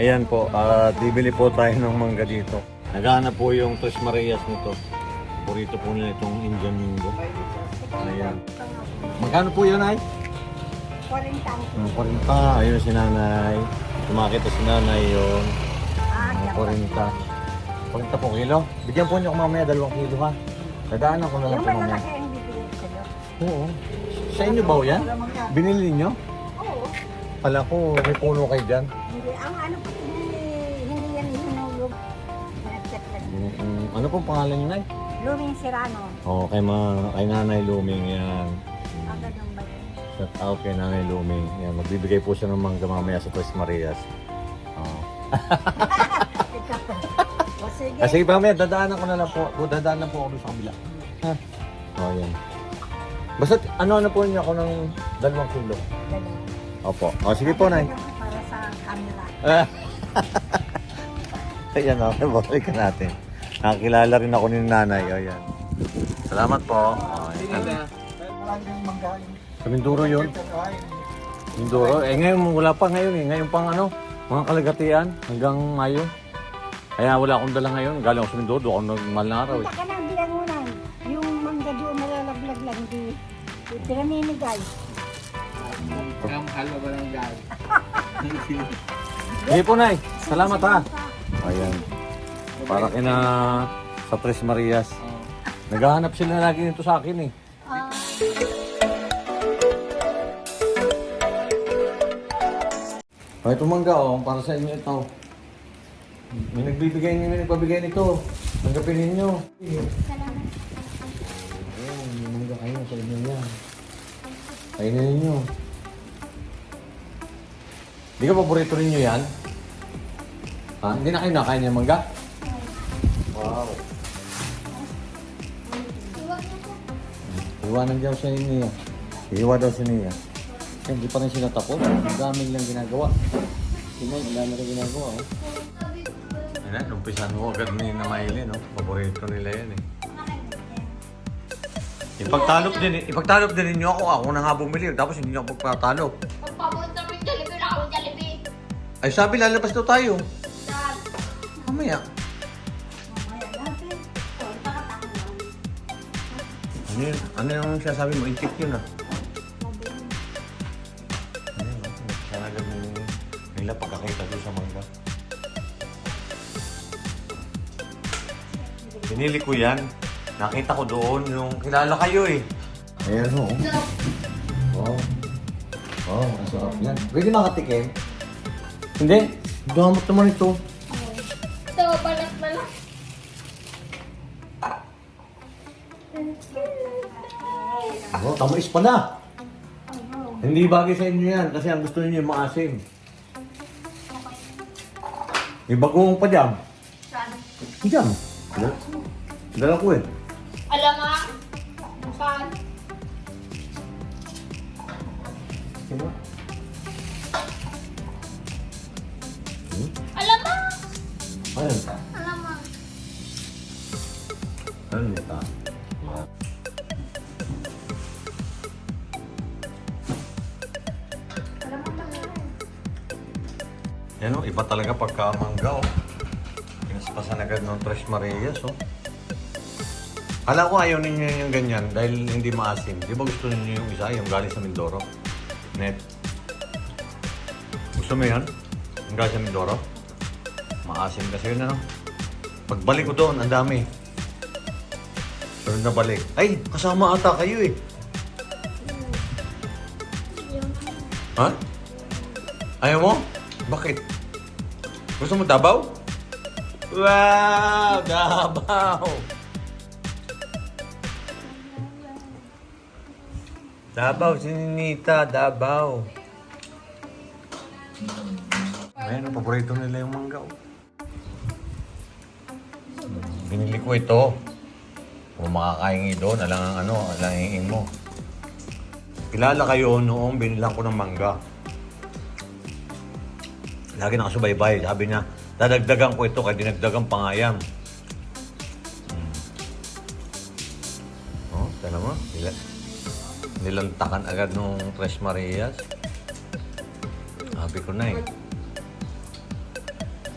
Ayan po, at bibili po tayo ng mangga dito. Nagana po yung Tres Marias nito. Paborito po nila itong Indian Mingo. Ayan. Magkano po yun ay? 40 ang Ang 40. Ayun si nanay. Tumakita si nanay yun. Ah, Ang yan. 40. 40 po kilo. Bigyan po niyo ako mamaya dalawang kilo ha. Dadaanan ko na lang po mamaya. Oo. Sa inyo ba yan? Binili niyo? Oo. Pala ko, may puno kayo dyan. Ano pong pangalan niyo, Nay? Luming Serrano. Oo, kay, ma, kay Nanay Luming yan. Agad ng bayan. Shout out kay Nanay Luming. Yan, magbibigay po siya ng mangga mamaya sa Tres Marias. Oo. o sige. Ah, sige, mamaya, dadaanan ko na lang po. O, dadaanan po ako sa kabila. Ha? Oo, yan. Basta, ano-ano po niyo ako ng dalawang kilo. Opo. O, sige po, Nay. Para sa camera. Ayan o, balik ka natin. Nakakilala rin ako ni nanay. Ayan. Salamat po. Sa Minduro yun. Minduro. Eh ngayon, wala pa ngayon eh. Ngayon pang ano, mga kalagatian hanggang Mayo. Kaya wala akong dala ngayon. Galing ako sa Mindoro, doon ako nagmal na araw eh. Punta ka na bilang mo lang. Yung mangga doon nalalaglag lang. Hindi. Pinamimigay. Ang halo ba ng gal? Sige po, Nay. Salamat ha. Ayan. Para kina sa Tres Marias. Naghahanap sila lagi nito sa akin eh. Ay, ito mangga oh, para sa inyo ito. May nagbibigay niyo, may nagpabigay nito. Tanggapin ninyo. salamat. Ayan, may mangga kayo sa inyo yan. Kainin ninyo. Di ka paborito ninyo yan? Ha? Hindi na kayo nakain yung mangga? Wow. Iwanan daw sa inyo. Iwa daw sa inyo. Kaya hindi pa rin sila tapos. Ang dami lang ginagawa. Tingnan, ang dami rin ginagawa. Oh. Ayan, umpisan mo agad ni na Maylin. No? Paborito nila yan eh. Ipagtalop din, ipagtalop din ninyo ako. Ako na nga bumili. Tapos hindi niyo ako pagpatalop. Magpapunta mo yung Jollibee na ako Jollibee. Ay sabi, lalabas daw tayo. Mamaya. Mamaya Ano yun? Ano yung sinasabi mo? Intik yun ah. Ano yun? ah? Sana agad nila- pagkakita doon sa mangga. Pinili ko yan. Nakita ko doon yung kilala kayo eh. Ayan o. Wow. Wow, ang sarap yan. Pwede makatikim? Hindi. Gamot naman ito. Ito, balat-balat. Tamis pa na. Hindi bagay sa inyo yan kasi ang gusto niyo yung maasim. May bagong pa jam. Saan? Jam. Dala, dala ko eh. Alam mo? Saan? Sino? Hmm? Alam mo? Ayun. Alam mo? Ano nito? Yan o, iba talaga pagka mangga oh. Pinaspasan agad ng Tres Marias oh. Alam ko ayaw ninyo yung ganyan dahil hindi maasim. Di ba gusto ninyo yung isa, yung galing sa Mindoro? Net. Gusto mo yan? Yung galing sa Mindoro? Maasim kasi yun ano. Pagbalik ko doon, ang dami. Sunod na balik. Ay, kasama ata kayo eh. Ha? Ayaw mo? Bakit? Gusto mo Dabaw? Wow! Dabaw! Dabaw, si Ninita, Dabaw. Ayun, ang paborito nila yung mangga. oh. Binili ko ito. Kung makakaingi doon, alang ang ano, alang ang mo. Kilala kayo noong binilang ko ng mangga. Lagi nakasubaybay. Sabi niya, dadagdagan ko ito kaya dinagdagan pa nga yan. Hmm. Oh, tala mo? Nila, nilantakan agad nung Tres Marias. Sabi ko na eh.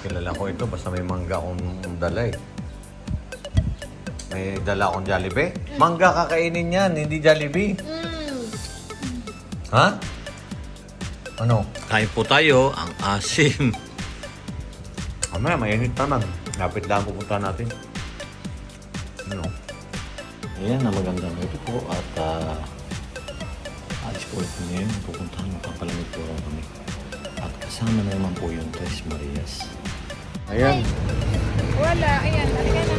Kilala ko ito, basta may mangga akong dala eh. May dala akong Jollibee. Mangga kakainin yan, hindi Jollibee. Mm. Ha? Ano? Kain po tayo, ang asim. Mamaya, mainit naman. Lapit lang pupunta natin. Ano? Ayan na magandang ito po at uh, alis po ito ngayon. Pupuntahan magpapalamig po kami. At kasama na naman po yung Tres Marias. Ayan. Wala, ayan, halika na.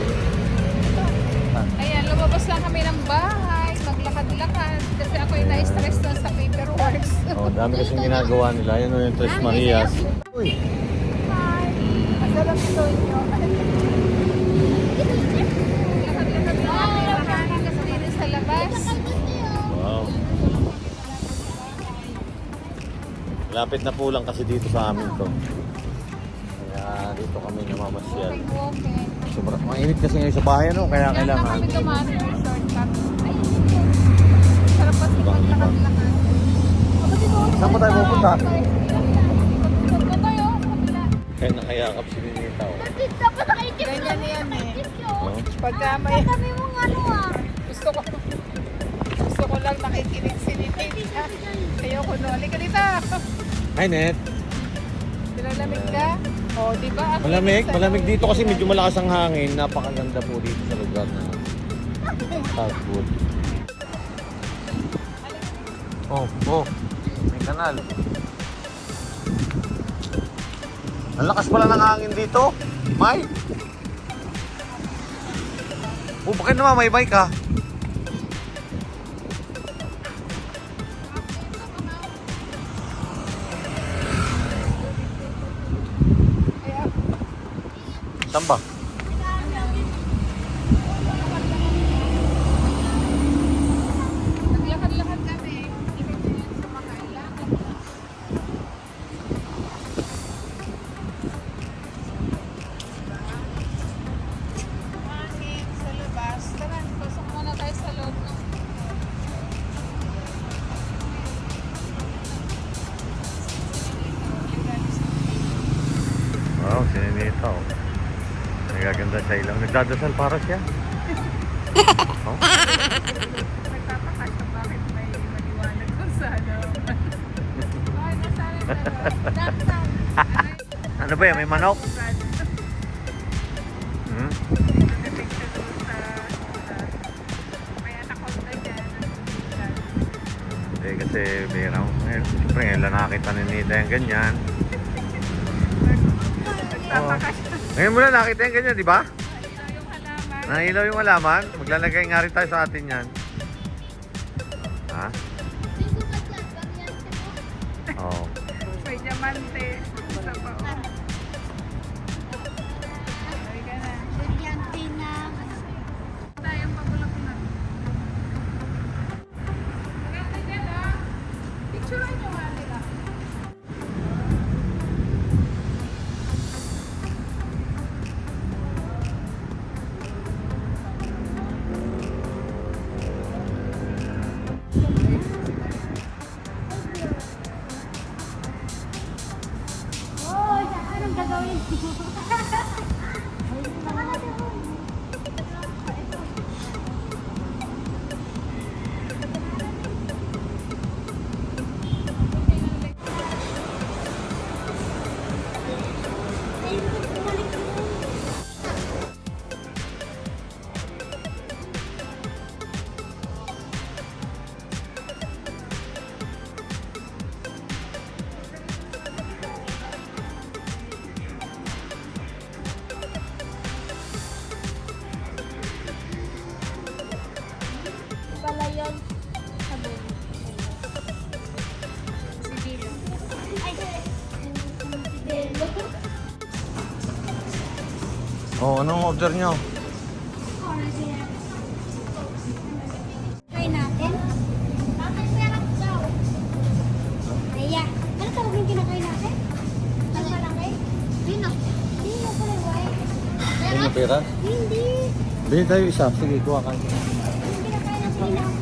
Ito. Ayan, lumabas lang kami ng bahay, maglakad-lakad. Kasi ako ay na-stress na sa paperwork. Oh, dami kasing ginagawa nila. Ayan o yung Tres Marias. Uy! Hi! Masarap ito inyo. Lakad-lakad lang kami, mahangin kasi sa labas. Wow. Lapit na po lang kasi dito sa amin to. Kaya dito kami namamasyal. Walking. Sobrang mainit kasi ngayon sa bahay, ano? Kaya Kaya kailangan. kami ng shortcut. Pa maglakad-lakad. Saan ba tayo pupunta? Kaya nakayakap si Ninita. oh. Dapat nakikip Ganyan yan eh. Oh. Pagka may... Kami mong ano ah. Gusto ko gusto ko lang nakikinig si Ninita. Ayoko no. Halika dito. Hi, Net. Nilalamig ka? O, di ba? Ang Malamig. Malamig dito kasi medyo malakas ang hangin. Napakaganda po dito sa lugar na Southwood. Oh, oh. May kanal. Ang lakas pala ng hangin dito. May. Oh, bakit naman may bike ka? Kaya, Saan ba? Nagaganda sa ilang. Nagdadasal para siya. oh. Nagtataka siya bakit may maliwanag kung sa ano. Na Downtown. Ano ba yan? May manok? Hmm? May anak ko na dyan. Hindi kasi bira mo. Eh, Siyempre ngayon lang nakakita ni Nita yung ganyan. Siya. Ngayon mo nakita yung ganyan, di ba? Ayun yung halaman. Maglalagay nga rin tayo sa atin yan. Ha? Oo. May diamante. Sa pao. Gagawin? Oh, anong order nyo? Try natin. Bakit meron daw? Aya. Ano tawag yung kinakain natin? Ang malaki? Dino. Dino pala, white. Ano yung pera? Hindi. Bili tayo isa. Sige, kuha ka. Yung kinakain natin.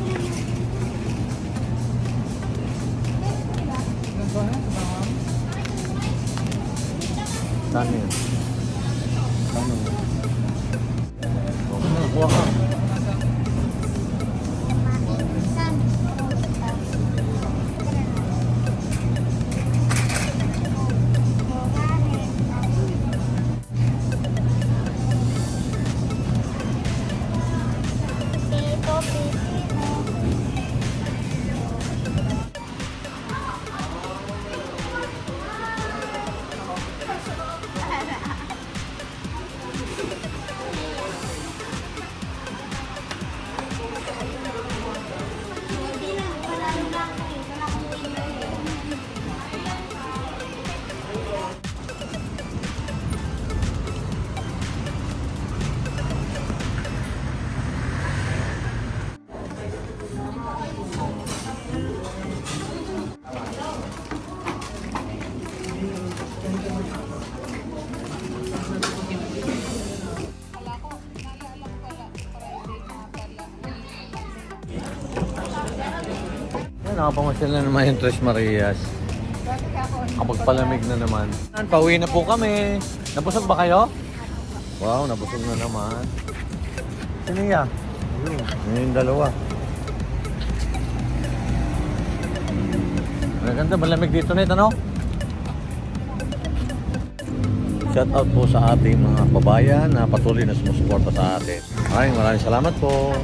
Nakapamasyal na naman yung Tres Marias. Dati ako, Kapagpalamig na naman. Pauwi na po kami. Nabusog ba kayo? Wow, nabusog na naman. Sino yan? Ayun, yun yung dalawa. Maganda, malamig dito na ano? Shout out po sa ating mga babayan na patuloy na sumusuporta sa atin. Maraming maraming salamat po.